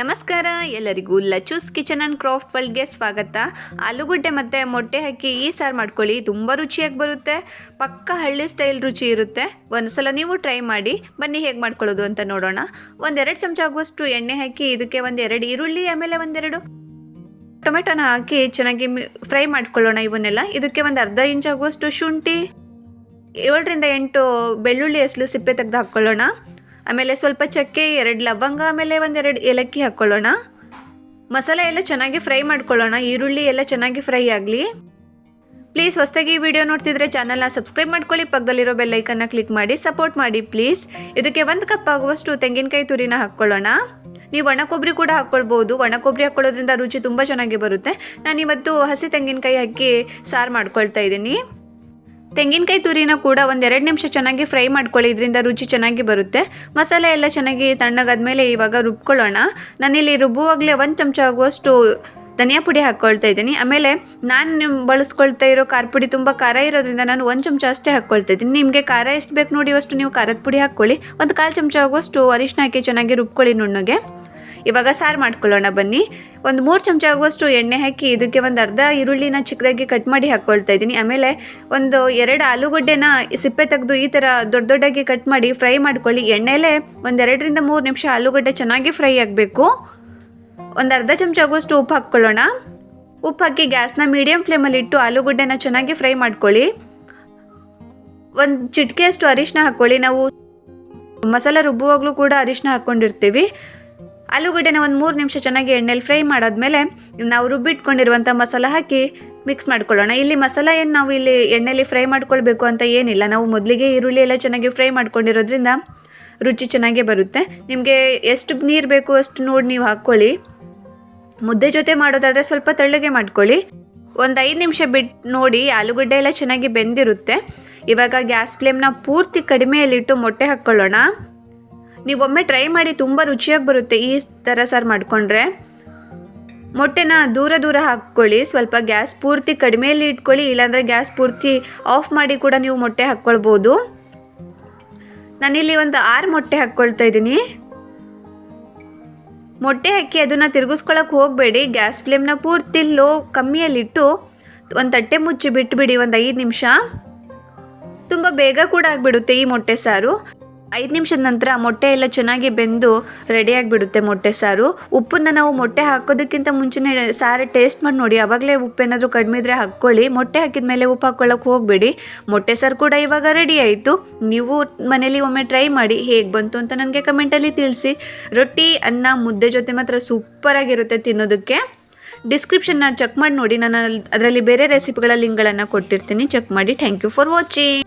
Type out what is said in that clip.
ನಮಸ್ಕಾರ, ಎಲ್ಲರಿಗೂ ಲಚೂಸ್ kitchen and craft ವರ್ಲ್ಡ್ಗೆ ಸ್ವಾಗತ. ಆಲೂಗಡ್ಡೆ ಮತ್ತು ಮೊಟ್ಟೆ ಹಾಕಿ ಈ ಸಾರು ಮಾಡ್ಕೊಳ್ಳಿ, ತುಂಬ ರುಚಿಯಾಗಿ ಬರುತ್ತೆ. ಪಕ್ಕ ಹಳ್ಳಿ ಸ್ಟೈಲ್ ರುಚಿ ಇರುತ್ತೆ. ಒಂದು ಸಲ ನೀವು ಟ್ರೈ ಮಾಡಿ, ಬನ್ನಿ ಹೇಗೆ ಮಾಡ್ಕೊಳ್ಳೋದು ಅಂತ ನೋಡೋಣ. ಒಂದೆರಡು ಚಮಚ ಆಗುವಷ್ಟು ಎಣ್ಣೆ ಹಾಕಿ, ಇದಕ್ಕೆ ಒಂದೆರಡು ಈರುಳ್ಳಿ, ಆಮೇಲೆ ಒಂದೆರಡು ಟೊಮೆಟೊನ ಹಾಕಿ ಚೆನ್ನಾಗಿ ಫ್ರೈ ಮಾಡ್ಕೊಳ್ಳೋಣ ಇವನ್ನೆಲ್ಲ. ಇದಕ್ಕೆ ಒಂದು ಅರ್ಧ ಇಂಚ್ ಆಗುವಷ್ಟು ಶುಂಠಿ, ಏಳರಿಂದ ಎಂಟು ಬೆಳ್ಳುಳ್ಳಿ ಹೆಸಲು ಸಿಪ್ಪೆ ತೆಗೆದು ಹಾಕ್ಕೊಳ್ಳೋಣ ಆಮೇಲೆ ಸ್ವಲ್ಪ ಚಕ್ಕೆ, ಎರಡು ಲವಂಗ, ಆಮೇಲೆ ಒಂದೆರಡು ಏಲಕ್ಕಿ ಹಾಕ್ಕೊಳ್ಳೋಣ ಮಸಾಲೆ ಎಲ್ಲ ಚೆನ್ನಾಗಿ ಫ್ರೈ ಮಾಡ್ಕೊಳ್ಳೋಣ. ಈರುಳ್ಳಿ ಎಲ್ಲ ಚೆನ್ನಾಗಿ ಫ್ರೈ ಆಗಲಿ. ಪ್ಲೀಸ್, ಹೊಸದಾಗಿ ಈ ವಿಡಿಯೋ ನೋಡ್ತಿದ್ರೆ ಚಾನಲ್ನ ಸಬ್ಸ್ಕ್ರೈಬ್ ಮಾಡ್ಕೊಳ್ಳಿ. ಪಕ್ಕದಲ್ಲಿರೋ ಬೆಲ್ಲೈಕನ್ನ ಕ್ಲಿಕ್ ಮಾಡಿ, ಸಪೋರ್ಟ್ ಮಾಡಿ ಪ್ಲೀಸ್. ಇದಕ್ಕೆ ಒಂದು ಕಪ್ ಆಗುವಷ್ಟು ತೆಂಗಿನಕಾಯಿ ತುರಿನ ಹಾಕ್ಕೊಳ್ಳೋಣ ನೀವು ಒಣ ಕೊಬ್ಬರಿ ಕೂಡ ಹಾಕ್ಕೊಳ್ಬೋದು ಒಣ ಕೊಬ್ಬರಿ ಹಾಕ್ಕೊಳ್ಳೋದ್ರಿಂದ ರುಚಿ ತುಂಬ ಚೆನ್ನಾಗಿ ಬರುತ್ತೆ. ನಾನು ಇವತ್ತು ಹಸಿ ತೆಂಗಿನಕಾಯಿ ಹಾಕಿ ಸಾರು ಮಾಡ್ಕೊಳ್ತಾ ಇದ್ದೀನಿ. ತೆಂಗಿನಕಾಯಿ ತುರಿನ ಕೂಡ ಒಂದೆರಡು ನಿಮಿಷ ಚೆನ್ನಾಗಿ ಫ್ರೈ ಮಾಡ್ಕೊಳ್ಳಿ. ಇದರಿಂದ ರುಚಿ ಚೆನ್ನಾಗಿ ಬರುತ್ತೆ. ಮಸಾಲೆ ಎಲ್ಲ ಚೆನ್ನಾಗಿ ತಣ್ಣಗಾದ್ಮೇಲೆ ಇವಾಗ ರುಬ್ಕೊಳ್ಳೋಣ. ನಾನಿಲ್ಲಿ ರುಬ್ಬುವಾಗಲೇ ಒಂದು ಚಮಚ ಆಗುವಷ್ಟು ಧನಿಯಾ ಪುಡಿ ಹಾಕ್ಕೊಳ್ತಾ ಇದ್ದೀನಿ. ಆಮೇಲೆ ನಾನು ಬಳಸ್ಕೊಳ್ತಾ ಇರೋ ಖಾರ ಪುಡಿ ತುಂಬ ಖಾರ ಇರೋದ್ರಿಂದ ನಾನು ಒಂದು ಚಮಚ ಅಷ್ಟೇ ಹಾಕ್ಕೊಳ್ತಾ ಇದ್ದೀನಿ. ನಿಮಗೆ ಖಾರ ಎಷ್ಟು ಬೇಕು ನೋಡಿ, ಅಷ್ಟು ನೀವು ಖಾರದ ಪುಡಿ ಹಾಕ್ಕೊಳ್ಳಿ. ಒಂದು ಕಾಲು ಚಮಚ ಆಗುವಷ್ಟು ಅರಿಶಿನ ಹಾಕಿ ಚೆನ್ನಾಗಿ ರುಬ್ಕೊಳ್ಳಿ ನುಣ್ಣಗೆ. ಇವಾಗ ಸಾರು ಮಾಡ್ಕೊಳ್ಳೋಣ ಬನ್ನಿ. ಒಂದು ಮೂರು ಚಮಚ ಆಗುವಷ್ಟು ಎಣ್ಣೆ ಹಾಕಿ ಇದಕ್ಕೆ ಒಂದು ಅರ್ಧ ಈರುಳ್ಳಿನ ಚಿಕ್ಕದಾಗಿ ಕಟ್ ಮಾಡಿ ಹಾಕ್ಕೊಳ್ತಾ ಇದ್ದೀನಿ. ಆಮೇಲೆ ಒಂದು ಎರಡು ಆಲೂಗಡ್ಡೆನ ಸಿಪ್ಪೆ ತೆಗೆದು ಈ ಥರ ದೊಡ್ಡ ದೊಡ್ಡಾಗಿ ಕಟ್ ಮಾಡಿ ಫ್ರೈ ಮಾಡ್ಕೊಳ್ಳಿ. ಎಣ್ಣೆಲೇ ಒಂದೆರಡರಿಂದ ಮೂರು ನಿಮಿಷ ಆಲೂಗಡ್ಡೆ ಚೆನ್ನಾಗಿ ಫ್ರೈ ಆಗಬೇಕು. ಒಂದು ಅರ್ಧ ಚಮಚ ಆಗುವಷ್ಟು ಉಪ್ಪು ಹಾಕ್ಕೊಳ್ಳೋಣ. ಉಪ್ಪು ಹಾಕಿ ಗ್ಯಾಸ್ನ ಮೀಡಿಯಮ್ ಫ್ಲೇಮಲ್ಲಿ ಇಟ್ಟು ಆಲೂಗಡ್ಡೆನ ಚೆನ್ನಾಗಿ ಫ್ರೈ ಮಾಡ್ಕೊಳ್ಳಿ. ಒಂದು ಚಿಟಿಕೆಯಷ್ಟು ಅರಿಶಿನ ಹಾಕ್ಕೊಳ್ಳಿ. ನಾವು ಮಸಾಲೆ ರುಬ್ಬುವಾಗಲೂ ಕೂಡ ಅರಿಶಿನ ಹಾಕ್ಕೊಂಡಿರ್ತೀವಿ. ಆಲೂಗಡ್ಡೆನ ಒಂದು ಮೂರು ನಿಮಿಷ ಚೆನ್ನಾಗಿ ಎಣ್ಣೆಲಿ ಫ್ರೈ ಮಾಡಾದ್ಮೇಲೆ ನಾವು ರುಬ್ಬಿಟ್ಕೊಂಡಿರುವಂಥ ಮಸಾಲ ಹಾಕಿ ಮಿಕ್ಸ್ ಮಾಡ್ಕೊಳ್ಳೋಣ. ಇಲ್ಲಿ ಮಸಾಲ ಏನು ನಾವು ಇಲ್ಲಿ ಎಣ್ಣೆಲಿ ಫ್ರೈ ಮಾಡ್ಕೊಳ್ಬೇಕು ಅಂತ ಏನಿಲ್ಲ. ನಾವು ಮೊದಲಿಗೆ ಈರುಳ್ಳಿ ಎಲ್ಲ ಚೆನ್ನಾಗಿ ಫ್ರೈ ಮಾಡ್ಕೊಂಡಿರೋದ್ರಿಂದ ರುಚಿ ಚೆನ್ನಾಗೇ ಬರುತ್ತೆ. ನಿಮಗೆ ಎಷ್ಟು ನೀರು ಬೇಕು ಅಷ್ಟು ನೋಡಿ ನೀವು ಹಾಕ್ಕೊಳ್ಳಿ ಮುದ್ದೆ ಜೊತೆ ಮಾಡೋದಾದರೆ ಸ್ವಲ್ಪ ತೆಳ್ಳಗೆ ಮಾಡ್ಕೊಳ್ಳಿ. ಒಂದು ಐದು ನಿಮಿಷ ಬಿಟ್ಟು ನೋಡಿ ಆಲೂಗಡ್ಡೆ ಎಲ್ಲ ಚೆನ್ನಾಗಿ ಬೆಂದಿರುತ್ತೆ. ಇವಾಗ ಗ್ಯಾಸ್ ಫ್ಲೇಮ್ನ ಪೂರ್ತಿ ಕಡಿಮೆಯಲ್ಲಿಟ್ಟು ಮೊಟ್ಟೆ ಹಾಕ್ಕೊಳ್ಳೋಣ ನೀವು ಒಮ್ಮೆ ಟ್ರೈ ಮಾಡಿ ತುಂಬ ರುಚಿಯಾಗಿ ಬರುತ್ತೆ ಈ ಥರ ಸಾರು ಮಾಡಿಕೊಂಡ್ರೆ. ಮೊಟ್ಟೆನ ದೂರ ದೂರ ಹಾಕ್ಕೊಳ್ಳಿ, ಸ್ವಲ್ಪ ಗ್ಯಾಸ್ ಪೂರ್ತಿ ಕಡಿಮೆಯಲ್ಲಿ ಇಟ್ಕೊಳ್ಳಿ, ಇಲ್ಲಾಂದರೆ ಗ್ಯಾಸ್ ಪೂರ್ತಿ ಆಫ್ ಮಾಡಿ ಕೂಡ ನೀವು ಮೊಟ್ಟೆ ಹಾಕ್ಕೊಳ್ಬೋದು. ನಾನಿಲ್ಲಿ ಒಂದು ಆರು ಮೊಟ್ಟೆ ಹಾಕ್ಕೊಳ್ತಾ ಇದ್ದೀನಿ. ಮೊಟ್ಟೆ ಹಾಕಿ ಅದನ್ನು ತಿರುಗಿಸ್ಕೊಳಕ್ಕೆ ಹೋಗಬೇಡಿ ಗ್ಯಾಸ್ ಫ್ಲೇಮ್ನ ಪೂರ್ತಿ ಲೋ ಕಮ್ಮಿಯಲ್ಲಿಟ್ಟು ಒಂದು ತಟ್ಟೆ ಮುಚ್ಚಿ ಬಿಟ್ಟುಬಿಡಿ ಒಂದು ಐದು ನಿಮಿಷ. ತುಂಬ ಬೇಗ ಕೂಡ ಆಗಿಬಿಡುತ್ತೆ ಈ ಮೊಟ್ಟೆ ಸಾರು. ಐದು ನಿಮಿಷದ ನಂತರ ಮೊಟ್ಟೆ ಎಲ್ಲ ಚೆನ್ನಾಗಿ ಬೆಂದು ರೆಡಿಯಾಗಿಬಿಡುತ್ತೆ ಮೊಟ್ಟೆ ಸಾರು. ಉಪ್ಪನ್ನು ನಾವು ಮೊಟ್ಟೆ ಹಾಕೋದಕ್ಕಿಂತ ಮುಂಚೆನೇ ಸಾರು ಟೇಸ್ಟ್ ಮಾಡಿ ನೋಡಿ. ಆವಾಗಲೇ ಉಪ್ಪೇನಾದರೂ ಕಡಿಮೆ ಇದ್ದರೆ ಹಾಕ್ಕೊಳ್ಳಿ. ಮೊಟ್ಟೆ ಹಾಕಿದ ಮೇಲೆ ಉಪ್ಪು ಹಾಕ್ಕೊಳ್ಳೋಕೆ ಹೋಗಬೇಡಿ. ಮೊಟ್ಟೆ ಸಾರು ಕೂಡ ಇವಾಗ ರೆಡಿ ಆಯಿತು. ನೀವು ಮನೇಲಿ ಒಮ್ಮೆ ಟ್ರೈ ಮಾಡಿ ಹೇಗೆ ಬಂತು ಅಂತ ನನಗೆ ಕಮೆಂಟಲ್ಲಿ ತಿಳಿಸಿ. ರೊಟ್ಟಿ, ಅನ್ನ, ಮುದ್ದೆ ಜೊತೆ ಮಾತ್ರ ಸೂಪರಾಗಿರುತ್ತೆ ತಿನ್ನೋದಕ್ಕೆ. ಡಿಸ್ಕ್ರಿಪ್ಷನ್ನ ಚೆಕ್ ಮಾಡಿ ನೋಡಿ. ನಾನು ಅದರಲ್ಲಿ ಬೇರೆ ರೆಸಿಪಿಗಳ ಲಿಂಕ್ಗಳನ್ನು ಕೊಟ್ಟಿರ್ತೀನಿ. ಚೆಕ್ ಮಾಡಿ. Thank you for watching